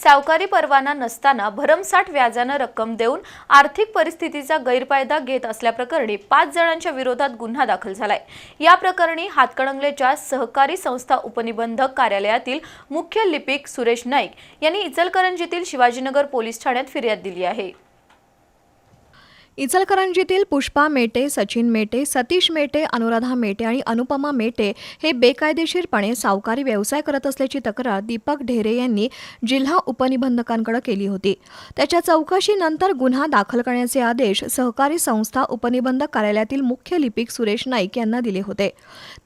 सावकारी परवाना नसताना भरमसाठ व्याजानं रक्कम देऊन आर्थिक परिस्थितीचा गैरफायदा घेत असल्याप्रकरणी पाच जणांच्या विरोधात गुन्हा दाखल झालाय. या प्रकरणी हातकणंगलेच्या सहकारी संस्था उपनिबंधक कार्यालयातील मुख्य लिपिक सुरेश नाईक यांनी इचलकरंजीतील शिवाजीनगर पोलीस ठाण्यात फिर्याद दिली आहे. इचलकरंजीतील पुष्पा मेटे सचिन मेटे सतीश मेटे अनुराधा मेटे आणि अनुपमा मेटे हे बेकायदेशीरपणे सावकारी व्यवसाय करत असल्याची तक्रार दीपक ढेरे यांनी जिल्हा उपनिबंधकांकडे केली होती. त्याच्या चौकशीनंतर गुन्हा दाखल करण्याचे आदेश सहकारी संस्था उपनिबंधक कार्यालयातील मुख्य लिपिक सुरेश नाईक यांना दिले होते.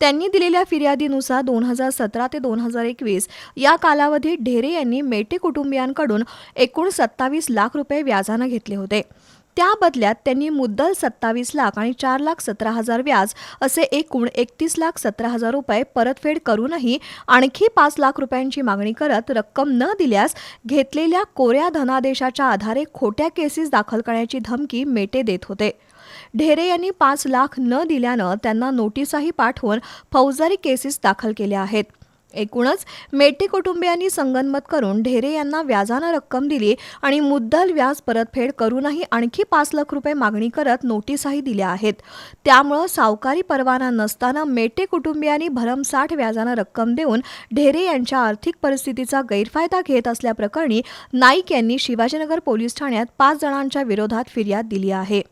त्यांनी दिलेल्या फिर्यादीनुसार दोन हजार सतरा ते दोन हजार एकवीस या कालावधीत ढेरे यांनी मेटे कुटुंबियांकडून एकूण सत्तावीस लाख रुपये व्याजानं घेतले होते. त्या बदल्यात त्यांनी मुद्दल सत्तावीस लाख आणि चार लाख सतरा हजार व्याज असे एकूण एकतीस लाख सतरा हजार रुपये परतफेड करूनही आणखी पाच लाख रुपयांची मागणी करत रक्कम न दिल्यास घेतलेल्या कोऱ्या धनादेशाच्या आधारे खोट्या केसेस दाखल करण्याची धमकी मेटे देत होते. ढेरे यांनी पाच लाख न दिल्यानं त्यांना नोटीसही पाठवून फौजदारी केसेस दाखल केल्या आहेत. एकूणच मेटे कुटुंबियांनी संगनमत करून ढेरे यांना व्याजानं रक्कम दिली आणि मुद्दल व्याज परतफेड करूनही आणखी पाच लाख रुपये मागणी करत नोटीसही दिल्या आहेत. त्यामुळं सावकारी परवाना नसताना मेटे कुटुंबियांनी भरमसाठ व्याजानं रक्कम देऊन ढेरे यांच्या आर्थिक परिस्थितीचा गैरफायदा घेत असल्याप्रकरणी नाईक यांनी शिवाजीनगर पोलीस ठाण्यात पाच जणांच्या विरोधात फिर्याद दिली आहे.